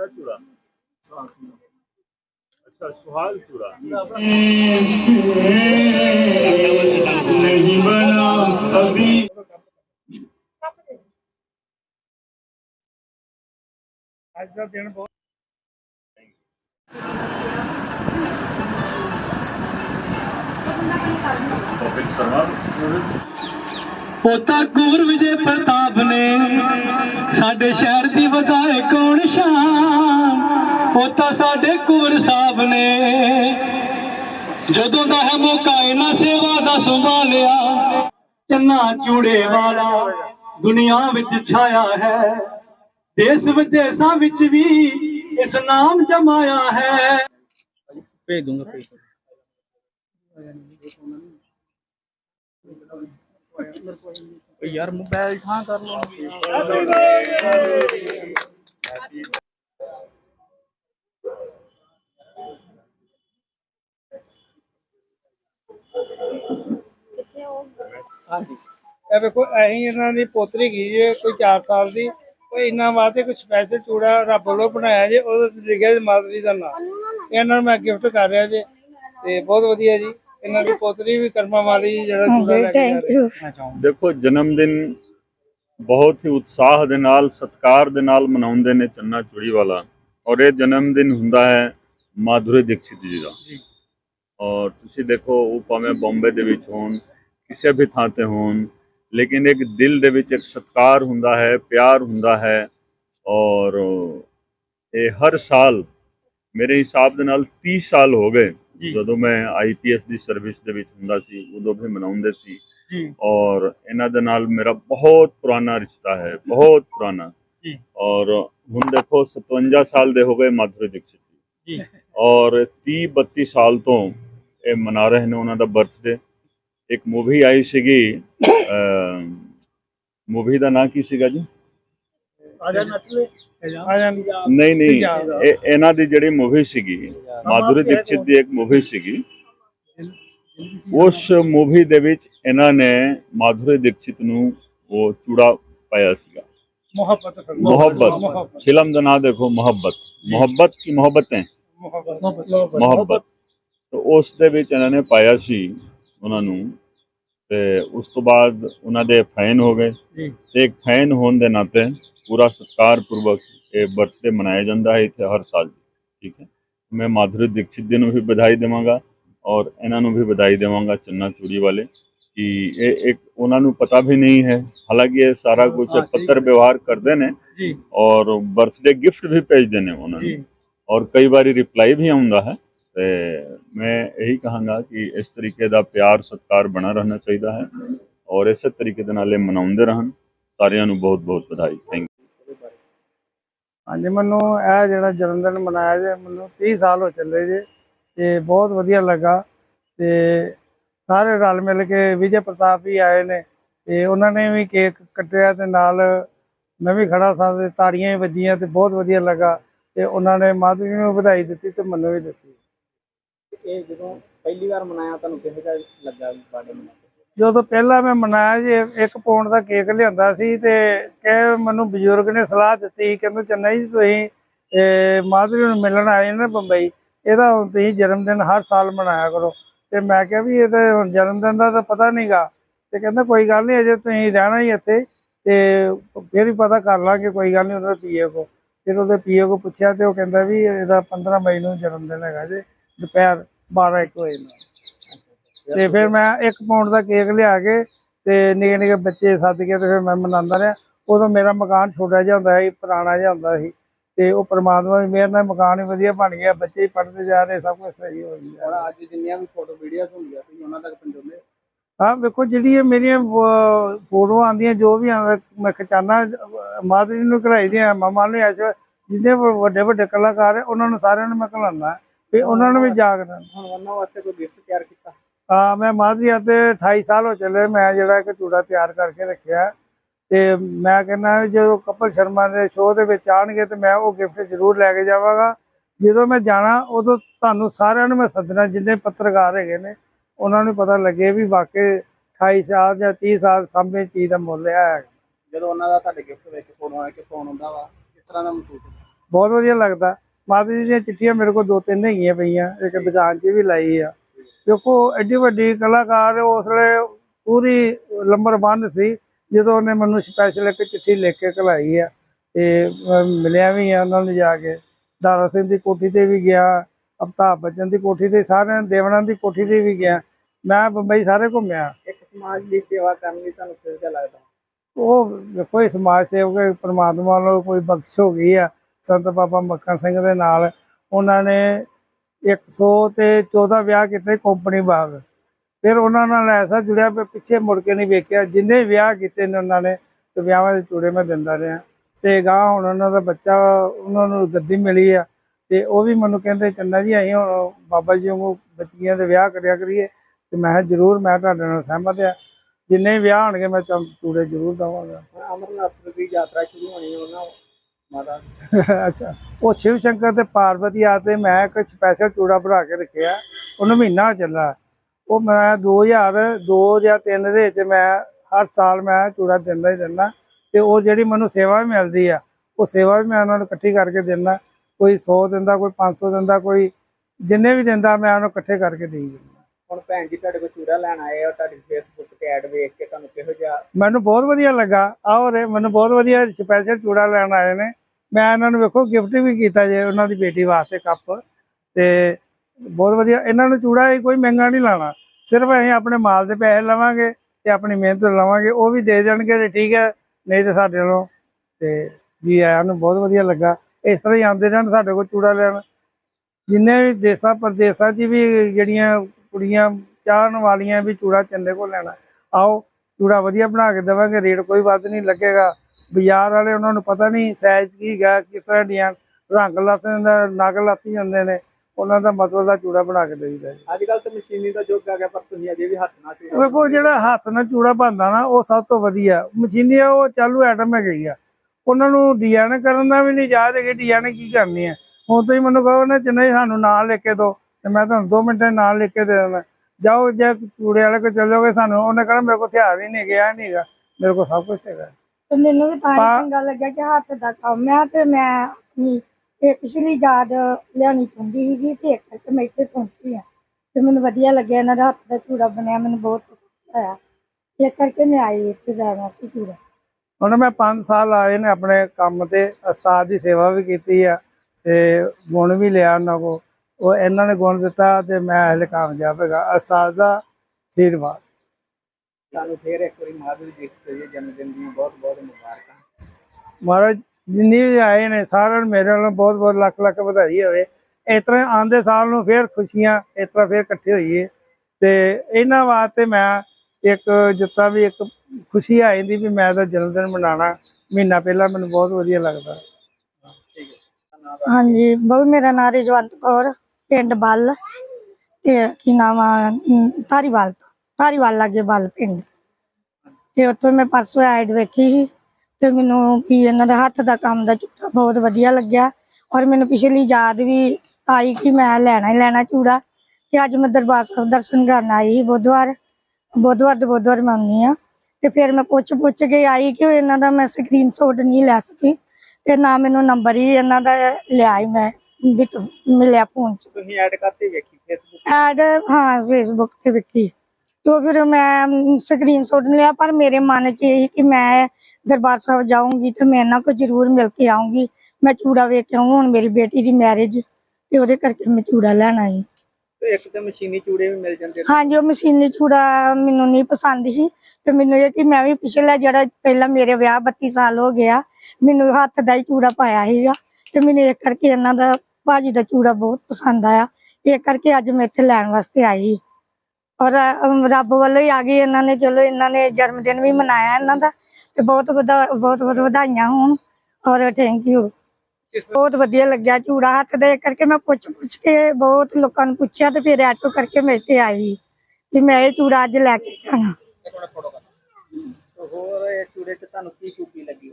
ਸਾਰਾ ਚੂੜਾ? ਅੱਛਾ ਸੁਹਾਲ ਚੂੜਾ। ਨਹੀਂ ਬਣਾ ਅਭੀ ਅੱਜ ਦਾ ਦਿਨ ਬਹੁਤ ਕਪਿਲ ਸ਼ਰਮਾ। ਪੋਤਾ ਕੁਰ ਵਿਜੇ ਪ੍ਰਤਾਪ ਨੇ। ਸਾਡੇ ਸ਼ਹਿਰ ਦੀ ਵਧਾਏ ਕੌਣ ਸ਼ਾਨ ਪੋਤਾ ਸਾਡੇ ਕੁਰ ਸਾਹਿਬ ਨੇ। ਜਦੋਂ ਦਾ ਹੈ ਮੌਕਾ ਇਹਨਾਂ ਸੇਵਾ ਦਾ ਸੰਭਾਲਿਆ। ਚੰਨਾ ਚੂੜੇ ਵਾਲਾ ਦੁਨੀਆ ਵਿੱਚ ਛਾਇਆ ਹੈ। ਦੇਸ਼ ਵਿਦੇਸ਼ਾਂ ਵਿੱਚ ਵੀ ਇਸ ਨਾਮ ਜਮਾਇਆ ਹੈ। ਭੇਜ ਦੂੰਗਾ, ਭੇਜ ਯਾਰ ਮੋਬਾਈਲ ਠਾਂ ਕਰ ਲਓ ਹਾਂਜੀ। ਇਹ ਵੇਖੋ ਅਸੀਂ ਇਹਨਾਂ ਦੀ ਪੋਤਰੀ ਗਈ ਜੇ ਕੋਈ 4 ਸਾਲ ਦੀ। ਕੋਈ ਇਹਨਾਂ ਵਾਸਤੇ ਕੁਝ ਸਪੈਸ਼ਲ ਚੂੜਾ ਰੱਬ ਵੱਲੋਂ ਬਣਾਇਆ ਜੇ ਉਹਦੇ ਤੇ ਲਿਖਿਆ ਜੀ ਮਾਦਰੀ ਦਾ ਨਾਮ ਇਹਨਾਂ ਨੂੰ ਮੈਂ ਗਿਫਟ ਕਰ ਰਿਹਾ ਜੇ। ਤੇ ਬਹੁਤ ਵਧੀਆ ਜੀ। ਇਹਨਾਂ ਦੀ ਪੋਤਰੀ ਵੀ ਕਰਮਾ ਵਾਲੀ ਜਿਹੜਾ ਚੂੜਾ ਲੈ ਕੇ ਜਾ ਰਹੀ। ਹੈ ਮੈਂ ਚਾਹੂੰਗਾ ਦੇਖੋ ਜਨਮ ਦਿਨ ਬਹੁਤ ਹੀ ਉਤਸ਼ਾਹ ਦੇ ਨਾਲ ਸਤਕਾਰ ਦੇ ਨਾਲ ਮਨਾਉਂਦੇ ਨੇ ਚੰਨਾ ਚੂੜੀ ਵਾਲਾ ਔਰ ਇਹ ਜਨਮ ਦਿਨ ਹੁੰਦਾ ਹੈ ਮਾਧੁਰੀ ਦੀਕਸ਼ਿਤ ਜੀ ਦਾ। ਜੀ। ਔਰ ਤੁਸੀਂ ਦੇਖੋ ਉਹ ਭਾਵੇਂ ਬੰਬੇ ਦੇ ਵਿੱਚ ਹੋਣ ਕਿਸੇ ਵੀ ਥਾਂ ਤੇ ਹੋਣ ਲੇਕਿਨ ਇੱਕ ਦਿਲ ਦੇ ਵਿੱਚ ਇੱਕ ਸਤਕਾਰ ਹੁੰਦਾ ਹੈ ਪਿਆਰ ਹੁੰਦਾ ਹੈ। ਔਰ ਇਹ ਹਰ ਸਾਲ ਮੇਰੇ ਹਿਸਾਬ ਦੇ ਨਾਲ 30 ਸਾਲ ਹੋ ਗਏ। ਜਦੋਂ ਮੈਂ ਆਈਪੀਐਸ ਦੀ ਸਰਵਿਸ ਦੇ ਵਿੱਚ ਹੁੰਦਾ ਸੀ ਉਦੋਂ ਵੀ ਮਨਾਉਂਦੇ ਸੀ। ਜੀ। ਔਰ ਇਹਨਾਂ ਦੇ ਨਾਲ ਮੇਰਾ ਬਹੁਤ ਪੁਰਾਣਾ ਰਿਸ਼ਤਾ ਹੈ ਬਹੁਤ ਪੁਰਾਣਾ। ਜੀ। ਔਰ ਹੁਣ ਦੇਖੋ 57 ਸਾਲ ਦੇ ਹੋ ਗਏ ਮਾਧੁਰੀ ਦੀਕਸ਼ਿਤ ਜੀ। ਔਰ 30 32 ਸਾਲ ਤੋਂ ਇਹ ਮਨਾ ਰਹੇ ਨੇ ਉਹਨਾਂ ਦਾ ਬਰਥਡੇ ਇੱਕ ਮੂਵੀ ਆਈ ਸੀਗੀ ਮੂਵੀ ਦਾ ਨਾਂ ਕੀ ਸੀਗਾ ਜਾ? ਨਹੀਂ ਨਹੀਂ। ਇਹਨਾਂ ਦੀ ਜਿਹੜੀ ਮੂਵੀ ਸੀਗੀ ਮਾਧੁਰੀ ਦੀਕਸ਼ਿਤ ਦੀ ਇੱਕ ਮੂਵੀ ਸੀਗੀ। ਉਸ ਮੂਵੀ ਦੇ ਵਿੱਚ ਇਹਨਾਂ ਨੇ ਮਾਧੁਰੀ ਦੀਕਸ਼ਿਤ ਨੂੰ ਉਹ ਚੂੜਾ ਪਾਇਆ ਸੀਗਾ। ਮੁਹੱਬਤ ਮੁਹੱਬਤ। ਫਿਲਮ ਦਾ ਨਾਮ ਦੇਖੋ ਮੁਹੱਬਤ। ਮੁਹੱਬਤ ਕੀ ਮੁਹੱਬਤیں ਮੁਹੱਬਤ। ਮੁਹੱਬਤ। ਤਾਂ ਉਸ ਦੇ ਵਿੱਚ ਇਹਨਾਂ ਨੇ ਪਾਇਆ ਸੀ ਉਹਨਾਂ ਨੂੰ ਤੇ ਉਸ ਤੋਂ ਬਾਅਦ ਉਹਨਾਂ ਦੇ ਫੈਨ ਹੋ ਗਏ। ਤੇ ਇੱਕ ਫੈਨ ਹੋਣ ਦੇ ਨਾਤੇ ਪੂਰਾ ਸਤਿਕਾਰ ਪੂਰਵਕ ਇਹ ਬਰਥਡੇ ਮਨਾਇਆ ਜਾਂਦਾ ਹੈ ਇੱਥੇ ਹਰ ਸਾਲ। ਠੀਕ ਹੈ। ਮੈਂ ਮਾਧੁਰੀ ਦੀਕਸ਼ਿਤ ਜੀ ਨੂੰ ਵੀ ਵਧਾਈ ਦੇਵਾਂਗਾ ਔਰ ਇਹਨਾਂ ਨੂੰ ਵੀ ਵਧਾਈ ਦੇਵਾਂਗਾ ਚੰਨਾ ਚੂੜੀ ਵਾਲੇ ਕਿ ਇਹ ਇੱਕ ਉਹਨਾਂ ਨੂੰ ਪਤਾ ਵੀ ਨਹੀਂ ਹੈ। ਹਾਲਾਂਕਿ ਇਹ ਸਾਰਾ ਕੁਝ ਪੱਤਰ ਵਿਵਹਾਰ ਕਰਦੇ ਨੇ ਜੀ। ਔਰ ਬਰਥਡੇ ਗਿਫਟ ਵੀ ਭੇਜਦੇ ਨੇ ਉਹਨਾਂ ਨੂੰ। ਔਰ ਕਈ ਵਾਰੀ ਰਿਪਲਾਈ ਵੀ ਆਉਂਦਾ ਹੈ। ਤੇ ਮੈਂ ਇਹੀ ਕਹਾਂਗਾ ਕਿ ਇਸ ਤਰੀਕੇ ਦਾ ਪਿਆਰ, ਸਤਿਕਾਰ ਬਣਾ ਰਹਿਣਾ ਚਾਹੀਦਾ ਹੈ ਔਰ ਇਸੇ ਤਰੀਕੇ ਦੇ ਨਾਲ ਇਹ ਮਨਾਉਂਦੇ ਰਹਿਣ। ਸਾਰਿਆਂ ਨੂੰ ਬਹੁਤ ਬਹੁਤ ਵਧਾਈ। ਥੈਂਕ ਯੂ ਹਾਂਜੀ, ਮੈਨੂੰ ਇਹ ਜਿਹੜਾ ਜਨਮ ਦਿਨ ਮਨਾਇਆ ਜੇ, ਮੈਨੂੰ 30 ਸਾਲ ਹੋ ਚੱਲੇ ਜੇ ਤੇ ਬਹੁਤ ਵਧੀਆ ਲੱਗਾ ਤੇ ਸਾਰੇ ਰਲ ਮਿਲ ਕੇ ਵਿਜੇ ਪ੍ਰਤਾਪ ਵੀ ਆਏ ਨੇ ਤੇ ਉਹਨਾਂ ਨੇ ਵੀ ਕੇਕ ਕੱਟਿਆ ਤੇ ਨਾਲ ਮੈਂ ਵੀ ਖੜਾ ਸਾਂ ਤੇ ਤਾੜੀਆਂ ਵੀ ਵੱਜੀਆਂ ਤੇ ਬਹੁਤ ਵਧੀਆ ਲੱਗਾ ਤੇ ਉਹਨਾਂ ਨੇ ਮਾਧਵੀ ਨੂੰ ਵਧਾਈ ਦਿੱਤੀ ਤੇ ਮੈਨੂੰ ਵੀ ਦਿੱਤੀ। ਇਹ ਜਦੋਂ ਪਹਿਲੀ ਵਾਰ ਮਨਾਇਆ, ਤੁਹਾਨੂੰ ਕਿਹੋ ਜਿਹਾ ਲੱਗਾ ਬਰਥਡੇ ਮਨਾ ਕੇ? ਜਦੋਂ ਪਹਿਲਾਂ ਮੈਂ ਮਨਾਇਆ ਜੀ, ਇੱਕ ਪੌਂਡ ਦਾ ਕੇਕ ਲਿਆਂਦਾ ਸੀ ਤੇ ਕਹੇ ਮੈਨੂੰ ਬਜ਼ੁਰਗ ਨੇ ਸਲਾਹ ਦਿੱਤੀ, ਕਹਿੰਦੇ ਚੰਨਾ ਜੀ, ਤੁਸੀਂ ਇਹ ਮਾਧੁਰੀ ਨੂੰ ਮਿਲਣ ਆਏ ਨੇ ਬੰਬਈ, ਇਹਦਾ ਹੁਣ ਤੁਸੀਂ ਜਨਮ ਦਿਨ ਹਰ ਸਾਲ ਮਨਾਇਆ ਕਰੋ। ਤੇ ਮੈਂ ਕਿਹਾ ਵੀ ਇਹਦਾ ਹੁਣ ਜਨਮ ਦਿਨ ਦਾ ਤਾਂ ਪਤਾ ਨਹੀਂਗਾ ਤੇ ਕਹਿੰਦਾ ਕੋਈ ਗੱਲ ਨਹੀਂ ਅਜੇ ਤੁਸੀਂ ਰਹਿਣਾ ਹੀ ਇੱਥੇ ਤੇ ਫਿਰ ਹੀ ਪਤਾ ਕਰ ਲਾਂਗੇ, ਕੋਈ ਗੱਲ ਨਹੀਂ ਉਹਦੇ ਪੀਏ ਕੋ। ਫਿਰ ਉਹਦੇ ਪੀਏ ਕੋ ਪੁੱਛਿਆ ਤੇ ਉਹ ਕਹਿੰਦਾ ਵੀ ਇਹਦਾ 15 ਮਈ ਨੂੰ ਜਨਮ ਦਿਨ ਹੈਗਾ ਜੇ, ਦੁਪਹਿਰ। 12 ਇੱਕ ਵਜੇ ਨੂੰ। ਤੇ ਫਿਰ ਮੈਂ ਇੱਕ ਪੌਂਡ ਦਾ ਕੇਕ ਲਿਆ ਕੇ ਤੇ ਨਿੱਕੇ ਨਿੱਕੇ ਬੱਚੇ ਸੱਦ ਕੇ ਤੇ ਫਿਰ ਮੈਂ ਮਨਾਉਂਦਾ ਰਿਹਾ। ਉਦੋਂ ਮੇਰਾ ਮਕਾਨ ਛੋਟਾ ਜਿਹਾ ਹੁੰਦਾ ਸੀ ਪੁਰਾਣਾ ਜਿਹਾ ਹੁੰਦਾ ਸੀ। ਤੇ ਉਹ ਪ੍ਰਮਾਤਮਾ ਦੀ ਮਿਹਰ ਨਾਲ ਮਕਾਨ ਵੀ ਵਧੀਆ ਬਣ ਗਿਆ ਬੱਚੇ ਪੜ੍ਹਦੇ ਜਾ ਰਹੇ ਸਭ ਕੁਝ ਸਹੀ ਹੋ ਗਿਆ। ਹੁਣ ਅੱਜ ਜਿੰਨੀਆਂ ਵੀ ਫੋਟੋ ਵੀਡੀਓਜ਼ ਹੁੰਦੀਆਂ ਤੁਸੀਂ ਉਹਨਾਂ ਤੱਕ ਪਹੁੰਚਾਉਂਦੇ ਹੋ? ਹਾਂ ਵੇਖੋ ਜਿਹੜੀ ਇਹ ਮੇਰੀਆਂ ਫੋਟੋਆਂ ਆਉਂਦੀਆਂ ਜੋ ਵੀ ਆਉਂਦਾ ਮੈਂ ਖਿਚਾਣਾ ਮਾਦਰੀ ਨੂੰ ਘਲਾਈ ਦੀਆਂ ਮਾਮਾ ਨੇ ਐਸ ਜਿੰਨੇ ਵੱਡੇ ਵੱਡੇ ਕਲਾਕਾਰ ਹੈ ਉਹਨਾਂ ਨੂੰ ਸਾਰਿਆਂ ਨੂੰ ਮੈਂ ਘਲਾਉਂਦਾ ਵੀ ਉਹਨਾਂ ਨੂੰ ਵੀ ਜਾਗਦਾ। ਹੁਣ ਉਹਨਾਂ ਵਾਸਤੇ ਕੋਈ ਗਿਫਟ ਤਿਆਰ ਕੀਤਾ? ਹਾਂ ਮੈਂ ਮਾਧਰੀ ਤੇ 28 ਸਾਲ ਹੋ ਚੱਲੇ ਮੈਂ ਜਿਹੜਾ ਇੱਕ ਚੂੜਾ ਤਿਆਰ ਕਰਕੇ ਰੱਖਿਆ। ਤੇ ਮੈਂ ਕਹਿੰਦਾ ਜਦੋਂ ਕਪਲ ਸ਼ਰਮਾ ਦੇ ਸ਼ੋਅ ਦੇ ਵਿੱਚ ਆਣਗੇ ਤੇ ਮੈਂ ਉਹ ਗਿਫਟ ਜ਼ਰੂਰ ਲੈ ਕੇ ਜਾਵਾਂਗਾ। ਜਦੋਂ ਮੈਂ ਜਾਣਾ ਉਦੋਂ ਤੁਹਾਨੂੰ ਸਾਰਿਆਂ ਨੂੰ ਮੈਂ ਸੱਦਣਾ ਜਿੰਨੇ ਪੱਤਰਕਾਰ ਹੈਗੇ ਨੇ ਉਹਨਾਂ ਨੂੰ ਪਤਾ ਲੱਗੇ ਵੀ ਵਾਕਈ 28 ਸਾਲ ਜਾਂ 30 ਸਾਲ ਸਾਹਮਣੇ ਚੀਜ਼ ਦਾ ਮੁੱਲ ਹੈ। ਜਦੋਂ ਉਹਨਾਂ ਦਾ ਤੁਹਾਡੇ ਗਿਫਟ ਵੇਖ ਕੇ ਫੋਟੋ ਆ ਕੇ ਫੋਨ ਆਉਂਦਾ ਵਾ ਕਿਸ ਤਰ੍ਹਾਂ ਦਾ ਮਹਿਸੂਸ ਹੁੰਦਾ? ਬਹੁਤ ਵਧੀਆ ਲੱਗਦਾ। ਮਾਤਾ ਜੀ ਦੀਆਂ ਚਿੱਠੀਆਂ ਮੇਰੇ ਕੋਲ ਦੋ ਤਿੰਨ ਹੈਗੀਆਂ ਪਈਆਂ ਇੱਕ ਦੁਕਾਨ 'ਚ ਵੀ ਲਾਈ ਆ। ਦੇਖੋ ਐਡੀ ਵੱਡੀ ਕਲਾਕਾਰ ਉਸ ਵੇਲੇ ਪੂਰੀ ਲੰਬਰ ਬੰਦ ਸੀ ਜਦੋਂ ਉਹਨੇ ਮੈਨੂੰ ਸਪੈਸ਼ਲ ਇੱਕ ਚਿੱਠੀ ਲਿਖ ਕੇ ਘਲਾਈ ਆ ਤੇ ਮਿਲਿਆ ਵੀ ਆ ਉਹਨਾਂ ਨੂੰ ਜਾ ਕੇ। ਦਾਰਾ ਸਿੰਘ ਦੀ ਕੋਠੀ ਤੇ ਵੀ ਗਿਆ ਅਵਤਾਰ ਬੱਚਨ ਦੀ ਕੋਠੀ ਤੇ ਸਾਰਿਆਂ ਦੇਵਨਾਂ ਦੀ ਕੋਠੀ ਤੇ ਵੀ ਗਿਆ। ਮੈਂ ਬੰਬਈ ਸਾਰੇ ਘੁੰਮਿਆ। ਇੱਕ ਸਮਾਜ ਦੀ ਸੇਵਾ ਕਰਨ ਲਈ ਤੁਹਾਨੂੰ ਕਿਹੋ ਜਿਹਾ ਲੱਗਦਾ? ਉਹ ਕੋਈ ਸਮਾਜ ਸੇਵਕ ਪ੍ਰਮਾਤਮਾ ਵੱਲੋਂ ਕੋਈ ਬਖਸ਼ ਹੋ ਗਈ ਆ। ਸੰਤ ਬਾਬਾ ਮੱਖਣ ਸਿੰਘ ਦੇ ਨਾਲ ਉਹਨਾਂ ਨੇ 100 ਤੇ 14 ਵਿਆਹ ਕੀਤੇ ਕੰਪਨੀ ਬਾਗ ਫਿਰ ਉਹਨਾਂ ਨਾਲ ਐਸਾ ਜੁੜਿਆ ਵੀ ਪਿੱਛੇ ਮੁੜ ਕੇ ਨਹੀਂ ਵੇਖਿਆ। ਜਿੰਨੇ ਵਿਆਹ ਕੀਤੇ ਨੇ ਉਹਨਾਂ ਨੇ ਤੇ ਵਿਆਹਾਂ ਦੇ ਚੂੜੇ ਮੈਂ ਦਿੰਦਾ ਰਿਹਾ। ਤੇ ਗਾਂ ਹੁਣ ਉਹਨਾਂ ਦਾ ਬੱਚਾ, ਉਹਨਾਂ ਨੂੰ ਗੱਦੀ ਮਿਲੀ ਆ। ਤੇ ਉਹ ਵੀ ਮੈਨੂੰ ਕਹਿੰਦੇ ਚੰਨਾ ਜੀ, ਅਸੀਂ ਹੁਣ ਬਾਬਾ ਜੀ ਵਾਂਗੂ ਬੱਚੀਆਂ ਦੇ ਵਿਆਹ ਕਰਿਆ ਕਰੀਏ। ਤੇ ਮੈਂ ਕਿਹਾ, ਜ਼ਰੂਰ, ਮੈਂ ਤੁਹਾਡੇ ਨਾਲ ਸਹਿਮਤ ਆ। ਜਿੰਨੇ ਵਿਆਹ ਹੋਣਗੇ, ਮੈਂ ਚੂੜੇ ਜ਼ਰੂਰ ਦਵਾਂਗਾ। ਅਮਰਨਾਥ ਦੀ ਯਾਤਰਾ ਸ਼ੁਰੂ ਹੋਣੀ ਉਹਨਾਂ ਅੱਛਾ। ਉਹ ਸ਼ਿਵ ਸ਼ੰਕਰ ਤੇ ਪਾਰਵਤੀ ਆ ਤੇ ਮੈਂ ਇੱਕ ਸਪੈਸ਼ਲ ਚੂੜਾ ਬਣਾ ਕੇ ਰੱਖਿਆ। ਉਹਨੂੰ ਮਹੀਨਾ ਚੱਲਾ ਉਹ ਮੈਂ 2002 ਜਾਂ 3 ਦੇ ਵਿੱਚ ਮੈਂ ਹਰ ਸਾਲ ਮੈਂ ਚੂੜਾ ਦਿੰਦਾ ਹੀ ਦਿੰਦਾ ਤੇ ਉਹ ਜਿਹੜੀ ਮੈਨੂੰ ਸੇਵਾ ਵੀ ਮਿਲਦੀ ਆ ਉਹ ਸੇਵਾ ਵੀ ਮੈਂ ਉਹਨਾਂ ਨੂੰ ਇਕੱਠੀ ਕਰਕੇ ਦਿੰਦਾ। ਕੋਈ 100 ਦਿੰਦਾ ਕੋਈ 500 ਦਿੰਦਾ ਕੋਈ ਜਿੰਨੇ ਵੀ ਦਿੰਦਾ ਮੈਂ ਉਹਨੂੰ ਇਕੱਠੇ ਕਰਕੇ ਦੇਈ ਦਿੰਦਾ। ਹੁਣ ਭੈਣ ਜੀ ਤੁਹਾਡੇ ਕੋਲ ਚੂੜਾ ਲੈਣ ਆਏ ਆ ਤੁਹਾਡੀ ਫੇਸਬੁੱਕ ਤੇ ਐਡ ਵੇਖ ਕੇ ਤੁਹਾਨੂੰ ਕਿਹੋ ਜਿਹਾ ਮੈਨੂੰ ਬਹੁਤ ਵਧੀਆ ਲੱਗਾ। ਆਓ ਰੇ ਮੈਨੂੰ ਬਹੁਤ ਵਧੀਆ ਸਪੈਸ਼ਲ ਚੂੜਾ ਲੈਣ ਆਏ ਨੇ। ਮੈਂ ਇਹਨਾਂ ਨੂੰ ਵੇਖੋ ਗਿਫਟ ਵੀ ਕੀਤਾ ਜੇ ਉਹਨਾਂ ਦੀ ਬੇਟੀ ਵਾਸਤੇ ਕੱਪ ਤੇ ਬਹੁਤ ਵਧੀਆ। ਇਹਨਾਂ ਨੂੰ ਚੂੜਾ ਕੋਈ ਮਹਿੰਗਾ ਨਹੀਂ ਲਾਣਾ। ਸਿਰਫ ਅਸੀਂ ਆਪਣੇ ਮਾਲ ਦੇ ਪੈਸੇ ਲਵਾਂਗੇ ਤੇ ਆਪਣੀ ਮਿਹਨਤ ਲਵਾਂਗੇ। ਉਹ ਵੀ ਦੇ ਦੇਣਗੇ ਤੇ ਠੀਕ ਹੈ, ਨਹੀਂ ਤੇ ਸਾਡੇ ਨਾਲੋਂ ਤੇ ਜੀ, ਆਇਆਂ ਨੂੰ ਬਹੁਤ ਵਧੀਆ ਲੱਗਾ। ਇਸ ਤਰ੍ਹਾਂ ਹੀ ਆਉਂਦੇ ਰਹਿਣ ਸਾਡੇ ਕੋਲ ਚੂੜਾ ਲੈਣ। ਜਿੰਨੇ ਵੀ ਦੇਸਾਂ ਪ੍ਰਦੇਸਾਂ 'ਚ ਵੀ ਜਿਹੜੀਆਂ ਕੁੜੀਆਂ ਚਾਹਣ ਵਾਲੀਆਂ ਵੀ ਚੂੜਾ ਚੰਦੇ ਕੋਲ ਲੈਣਾ। ਆਓ ਚੂੜਾ ਵਧੀਆ ਬਣਾ ਕੇ ਦੇਵਾਂਗੇ ਰੇਟ ਕੋਈ ਵੱਧ ਨਹੀਂ ਲੱਗੇਗਾ। ਬਾਜ਼ਾਰ ਵਾਲੇ ਉਹਨਾਂ ਨੂੰ ਪਤਾ ਨਹੀਂ ਸਾਈਜ਼ ਕੀ ਗਾ ਕਿਸ ਤਰ੍ਹਾਂ ਦੀਆਂ ਰੰਗ ਲੱਥ ਜਾਂਦਾ ਨਗ ਲੱਥ ਜਾਂਦੇ ਨੇ। ਉਹਨਾਂ ਦਾ ਮਤਲਬ ਦਾ ਚੂੜਾ ਬਣਾ ਕੇ ਦੇਈਦਾ ਜੀ। ਅੱਜ ਕੱਲ ਤਾਂ ਮਸ਼ੀਨੀ ਦਾ ਯੁੱਗ ਆ ਗਿਆ ਪਰ ਤੁਸੀਂ ਅਜੇ ਵੀ ਹੱਥ ਨਾਲ ਚੂੜਾ ਵੇਖੋ ਜਿਹੜਾ ਹੱਥ ਨਾਲ ਚੂੜਾ ਬਣਦਾ ਨਾ ਉਹ ਸਭ ਤੋਂ ਵਧੀਆ। ਮਸ਼ੀਨੀ ਆ ਉਹ ਚਾਲੂ ਆਈਟਮ ਹੈਗੀ ਆ। ਉਹਨਾਂ ਨੂੰ ਡਿਜ਼ਾਈਨ ਕਰਨ ਦਾ ਵੀ ਨਹੀਂ ਯਾਦ ਹੈਗੀ ਡਿਜ਼ਾਈਨ ਕੀ ਕਰਨੀ ਹੈ। ਹੁਣ ਤੁਸੀਂ ਮੈਨੂੰ ਕਹੋ ਨਾ ਚੰਨਈ ਸਾਨੂੰ ਨਾਲ ਲਿਖ ਕੇ ਦਿਓ ਤੇ ਮੈਂ ਤੁਹਾਨੂੰ 2 ਮਿੰਟਾਂ ਨਾਲ ਲਿਖ ਕੇ ਦੇ ਦਿੰਦਾ। ਜਾਓ ਜੇ ਚੂੜੇ ਵਾਲੇ ਕੋਲ ਚੱਲ ਜਾਓਗੇ ਸਾਨੂੰ ਉਹਨੇ ਕਹਿਣਾ ਮੇਰੇ ਕੋਲ ਹਥਿਆਰ ਹੀ ਨਹੀਂ ਗਿਆ ਨਹੀਂ ਹੈਗਾ ਮੇਰੇ ਕੋਲ ਸਭ ਕੁਝ ਹੈਗਾ। ਤੇ ਮੈਨੂੰ ਵੀ ਤਾਂ ਪਾ- ਚੰਗਾ ਲੱਗਿਆ ਕਿ ਹੱਥ ਦਾ ਕੰਮ ਹੈ ਤੇ ਮੈਂ ਆਪਣੀ ਇਹ ਪਿਛਲੀ ਯਾਦ ਲਿਆਉਣੀ ਚਾਹੁੰਦੀ ਸੀਗੀ ਤੇ ਇੱਕ ਕਰਕੇ ਮੈਂ ਇੱਥੇ ਪਹੁੰਚੀ ਆ। ਤੇ ਮੈਨੂੰ ਵਧੀਆ ਲੱਗਿਆ ਇਹਨਾਂ ਦਾ ਹੱਥ ਦਾ ਚੂੜਾ ਬਣਿਆ ਮੈਨੂੰ ਬਹੁਤ ਪਸੰਦ ਆਇਆ। ਇਹ ਕਰਕੇ ਮੈਂ ਆਈ ਇੱਥੇ ਜਾਣਾ ਸੀ ਚੂੜਾ ਹੁਣ ਮੈਂ 5 ਸਾਲ ਆਏ ਨੇ ਆਪਣੇ ਕੰਮ ਤੇ ਉਸਤਾਦ ਦੀ ਸੇਵਾ ਵੀ ਕੀਤੀ ਆ ਤੇ ਗੁਣ ਵੀ ਲਿਆ ਉਹਨਾਂ ਕੋ ਉਹ ਇਹਨਾਂ ਨੇ ਗੁਣ ਦਿੱਤਾ ਤੇ ਮੈਂ ਹਲੇ ਕਾਮਯਾਬ ਹੈਗਾ। ਉਸਤਾਦ ਦਾ ਆਸ਼ੀਰਵਾਦ ਤੁਹਾਨੂੰ ਫੇਰ ਇੱਕ ਵਾਰੀ ਦੀਕਸ਼ਿਤ ਜੀ ਜਨਮ ਦਿਨ ਦੀਆਂ ਬਹੁਤ ਬਹੁਤ ਮੁਬਾਰਕਾਂ। ਮਹਾਰਾਜ ਜਿੰਨੀ ਵੀ ਆਏ ਨੇ ਸਾਰਿਆਂ ਨੂੰ ਮੇਰੇ ਵੱਲੋਂ ਬਹੁਤ ਬਹੁਤ ਲੱਖ ਲੱਖ ਵਧਾਈ ਹੋਵੇ। ਇਸ ਤਰ੍ਹਾਂ ਆਂਦੇ ਸਾਲ ਨੂੰ ਫੇਰ ਖੁਸ਼ੀਆਂ ਇਸ ਤਰ੍ਹਾਂ ਫੇਰ ਇਕੱਠੇ ਹੋਈਏ। ਤੇ ਇਹਨਾਂ ਵਾਸਤੇ ਮੈਂ ਇੱਕ ਜਿੱਤਾ ਵੀ ਇੱਕ ਖੁਸ਼ੀ ਆ ਜਾਂਦੀ ਵੀ ਮੈਂ ਤਾਂ ਜਨਮ ਦਿਨ ਮਨਾਉਣਾ ਮਹੀਨਾ ਪਹਿਲਾਂ ਮੈਨੂੰ ਬਹੁਤ ਵਧੀਆ ਲੱਗਦਾ। ਠੀਕ ਹੈ। ਧੰਨਵਾਦ ਹਾਂਜੀ ਬਹੁ ਮੇਰਾ ਨਾਮ ਰਿਜਵੰਤ ਕੌਰ। ਪਿੰਡ ਬੱਲ ਤੇ ਕੀ ਨਾਮ ਆ ਧਾਰੀਵਾਲ ਤੋਂ। ਧਾਰੀਵਾਲ ਲਾਗੇ ਬੱਲ ਪਿੰਡ। ਤੇ ਉੱਥੋਂ ਮੈਂ ਪਰਸੋਂ ਐਡ ਵੇਖੀ ਸੀ ਤੇ ਮੈਨੂੰ ਵੀ ਇਹਨਾਂ ਦਾ ਹੱਥ ਦਾ ਕੰਮ ਦਾ ਚੂੜਾ ਬਹੁਤ ਵਧੀਆ ਲੱਗਿਆ ਔਰ ਮੈਨੂੰ ਪਿਛਲੀ ਯਾਦ ਵੀ ਆਈ ਕਿ ਮੈਂ ਲੈਣਾ ਹੀ ਲੈਣਾ ਚੂੜਾ ਤੇ ਅੱਜ ਮੈਂ ਦਰਬਾਰ ਸਾਹਿਬ ਦਰਸ਼ਨ ਕਰਨ ਆਈ ਸੀ ਬੁੱਧਵਾਰ ਬੁੱਧਵਾਰ ਦੇ ਬੁੱਧਵਾਰ ਮੈਂ ਆਉਂਦੀ ਆ ਤੇ ਫਿਰ ਮੈਂ ਪੁੱਛ ਪੁੱਛ ਕੇ ਆਈ ਕਿ ਇਹਨਾਂ ਦਾ ਮੈਂ ਸਕਰੀਨਸ਼ਾਟ ਨਹੀਂ ਲੈ ਸਕੀ ਤੇ ਨਾ ਮੈਨੂੰ ਨੰਬਰ ਹੀ ਇਹਨਾਂ ਦਾ ਲਿਆ ਹੀ ਮੈਂ। ਕ- ਮਿਲਿਆ ਫੋਨ 'ਚ। ਤੁਸੀਂ ਐਡ ਕਰਤੇ ਵੇਖੀ ਫੇਸਬੁੱਕ ਐਡ ਹਾਂ ਫੇਸਬੁੱਕ ਤੇ ਵੇਖੀ। ਤੋਂ ਫਿਰ ਮੈਂ ਸਕਰੀਨਸ਼ਾਟ ਲਿਆ ਪਰ ਮੇਰੇ ਮਨ 'ਚ ਇਹ ਕਿ ਮੈਂ ਦਰਬਾਰ ਸਾਹਿਬ ਜਾਊਂਗੀ ਤੇ ਮੈਂ ਇਹਨਾਂ ਕੋਲ ਜ਼ਰੂਰ ਮਿਲ ਕੇ ਆਊਂਗੀ। ਮੈਂ ਚੂੜਾ ਵੇਖ ਕੇ ਆਊਂ ਹੁਣ ਮੇਰੀ ਬੇਟੀ ਦੀ ਮੈਰਿਜ ਤੇ ਉਹਦੇ ਕਰਕੇ ਮੈਂ ਚੂੜਾ ਲੈਣਾ ਹੈ ਤੇ ਇੱਕ ਤਾਂ ਮਸ਼ੀਨੀ ਚੂੜੇ ਵੀ ਮਿਲ ਜਾਂਦੇ ਨੇ। ਹਾਂਜੀ ਉਹ ਮਸ਼ੀਨੀ ਚੂੜਾ ਮੈਨੂੰ ਨਹੀਂ ਪਸੰਦ ਸੀ ਤੇ ਮੈਨੂੰ ਇਹ ਕਿ ਮੈਂ ਵੀ ਪਿਛਲਾ ਜਿਹੜਾ ਪਹਿਲਾਂ ਮੇਰੇ ਵਿਆਹ 32 ਸਾਲ ਹੋ ਗਿਆ ਮੈਨੂੰ ਹੱਥ ਦਾ ਹੀ ਚੂੜਾ ਪਾਇਆ ਸੀਗਾ ਤੇ ਮੈਨੂੰ ਇਹ ਕਰਕੇ ਇਹਨਾਂ ਦਾ ਭਾਜੀ ਦਾ ਚੂੜਾ ਬਹੁਤ ਪਸੰਦ ਆਇਆ। ਇਹ ਕਰਕੇ ਅੱਜ ਮੈਂ ਇੱਥੇ ਲੈਣ ਵਾਸਤੇ ਆਈ। ਔਰ ਰੱਬ ਵੱਲੋਂ ਹੀ ਆ ਗਈ ਇਹਨਾਂ ਨੇ। ਚਲੋ, ਇਹਨਾਂ ਨੇ ਜਨਮ ਦਿਨ ਵੀ ਮਨਾਇਆ ਇਹਨਾਂ ਦਾ ਤੇ ਬਹੁਤ ਬਹੁਤ ਬਹੁਤ ਵਧਾਈਆਂ ਹੋਣ। ਔਰ ਥੈਂਕ ਯੂ ਬਹੁਤ ਵਧੀਆ ਲੱਗਿਆ ਚੂੜਾ ਹੱਥ ਦੇ। ਕਰਕੇ ਮੈਂ ਪੁੱਛ ਪੁੱਛ ਕੇ ਬਹੁਤ ਲੋਕਾਂ ਨੂੰ ਪੁੱਛਿਆ ਤੇ ਫਿਰ ਆਟੋ ਕਰਕੇ ਮੈਂ ਇੱਥੇ ਆਈ ਕਿ ਮੈਂ ਇਹ ਚੂੜਾ ਅੱਜ ਲੈ ਕੇ ਜਾਣਾ।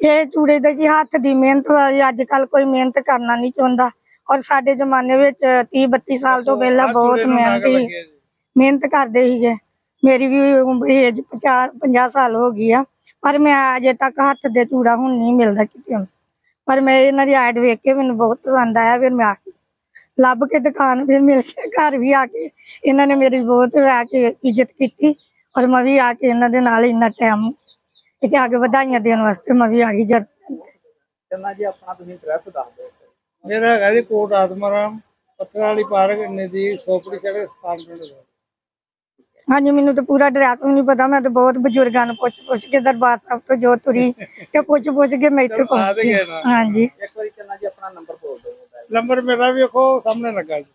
ਇਹ ਚੂੜੇ ਦਾ ਕੀ ਹੱਥ ਦੀ ਮਿਹਨਤ ਵਾਲੀ, ਅੱਜ ਕੱਲ ਕੋਈ ਮਿਹਨਤ ਕਰਨਾ ਨਹੀਂ ਚਾਹੁੰਦਾ। ਔਰ ਸਾਡੇ ਜ਼ਮਾਨੇ ਵਿੱਚ 30 32 ਸਾਲ ਤੋਂ ਪਹਿਲਾਂ ਬਹੁਤ ਮਿਹਨਤੀ ਮਿਹਨਤ ਕਰਦੇ ਸੀਗੇ। ਮੇਰੀ ਵੀ ਏਜ 50 50 ਸਾਲ ਹੋ ਗਈ ਆ। ਪਰ ਮੈਂ ਅਜੇ ਤੱਕ ਹੱਥ ਦੇ ਚੂੜਾ ਹੁਣ ਨਹੀਂ ਮਿਲਦਾ ਕਿਤੇ ਪਰ ਮੈਂ ਇਹਨਾਂ ਦੀ ਐਡ ਵੇਖ ਕੇ ਮੈਨੂੰ ਬਹੁਤ ਪਸੰਦ ਆਇਆ ਫਿਰ ਮੈਂ ਆ ਕੇ ਲੱਭ ਕੇ ਦੁਕਾਨ ਫਿਰ ਮਿਲ ਕੇ ਘਰ ਵੀ ਆ ਕੇ ਇਹਨਾਂ ਨੇ ਮੇਰੀ ਬਹੁਤ ਆ ਕੇ ਇੱਜ਼ਤ ਕੀਤੀ ਔਰ ਮੈਂ ਵੀ ਆ ਕੇ ਇਹਨਾਂ ਦੇ ਨਾਲ ਇੰਨਾ ਟਾਈਮ ਇੱਥੇ ਆ ਕੇ ਵਧਾਈਆਂ ਦੇਣ ਵਾਸਤੇ ਮੈਂ ਵੀ ਆ ਗਈ ਜਦ ਚੰਨਾ ਜੀ ਆਪਣਾ ਤੁਸੀਂ ਐਡਰੈਸ ਦੱਸ ਦਿਓ। ਮੇਰਾ ਹੈਗਾ ਜੀ ਕੋਟ ਆਤਮਾਰਾਮ ਪੱਥਰ ਵਾਲੀ ਪਾਰਕ ਨਜ਼ਦੀਕ ਸੋਪੜੀ ਸੜਕ ਸਥਾਨ ਪਿੰਡ ਦਾ। ਹਾਂਜੀ ਮੈਨੂੰ ਤਾਂ ਪੂਰਾ ਡਰੈਸ ਵੀ ਨਹੀਂ ਪਤਾ ਮੈਂ ਤਾਂ ਬਹੁਤ ਬਜ਼ੁਰਗਾਂ ਨੂੰ ਪੁੱਛ ਪੁੱਛ ਕੇ ਦਰਬਾਰ ਸਾਹਿਬ ਤੋਂ ਜੋ ਤੁਰੀ ਤੇ ਪੁੱਛ ਪੁੱਛ ਕੇ ਮੈਂ ਇੱਥੇ ਪਹੁੰਚੀ। ਹਾਂਜੀ। ਇੱਕ ਵਾਰੀ ਚੰਨਾ ਜੀ ਆਪਣਾ ਨੰਬਰ ਬੋਲ ਦਿਓ ਨੰਬਰ ਮੇਰਾ ਵੀ ਵੇਖੋ ਸਾਹਮਣੇ ਲੱਗਾ ਜੀ।